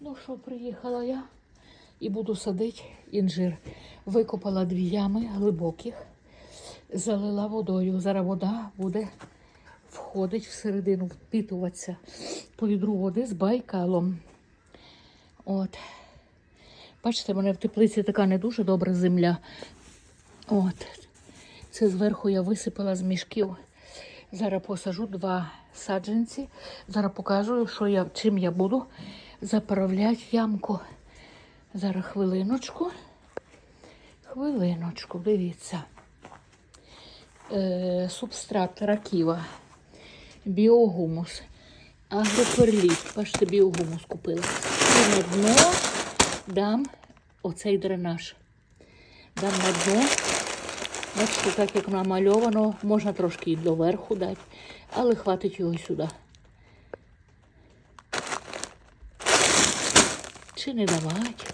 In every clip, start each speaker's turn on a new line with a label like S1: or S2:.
S1: Ну що, приїхала я і буду садити інжир. Викопала дві ями глибоких, залила водою. Зараз вода буде входить всередину, впітуватися по відру води з байкалом. От. Бачите, в мене в теплиці така не дуже добра земля. От. Це зверху я висипала з мішків. Зараз посажу два саджанці. Зараз покажу, що я, чим я буду заправляти ямку. Зараз хвилиночку. Хвилиночку, дивіться. Е, субстрат раківа, біогумус, агроперліт. Бачите, біогумус купила. І на дно дам оцей дренаж. Дам на дно. Бачите, так як намальовано, можна трошки і доверху дати, але хватить його сюди. Чи не давати?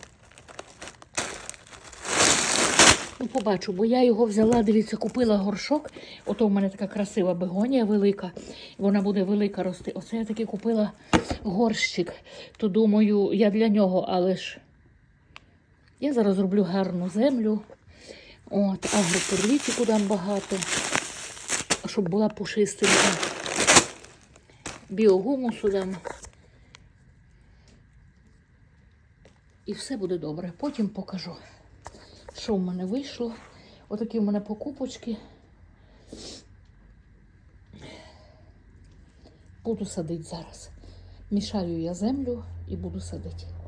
S1: Ну, побачу, бо я його взяла, дивіться, купила горшок. Ото в мене така красива бегонія велика. Вона буде велика рости. Оце я таки купила горщик. То думаю, я для нього, але ж я зараз зроблю гарну землю. От, агроперлітику дам багато, щоб була пушистенька. Біогумусу дам. І все буде добре. Потім покажу, що в мене вийшло. Отакі в мене покупочки. Буду садити зараз. Мішаю я землю і буду садити.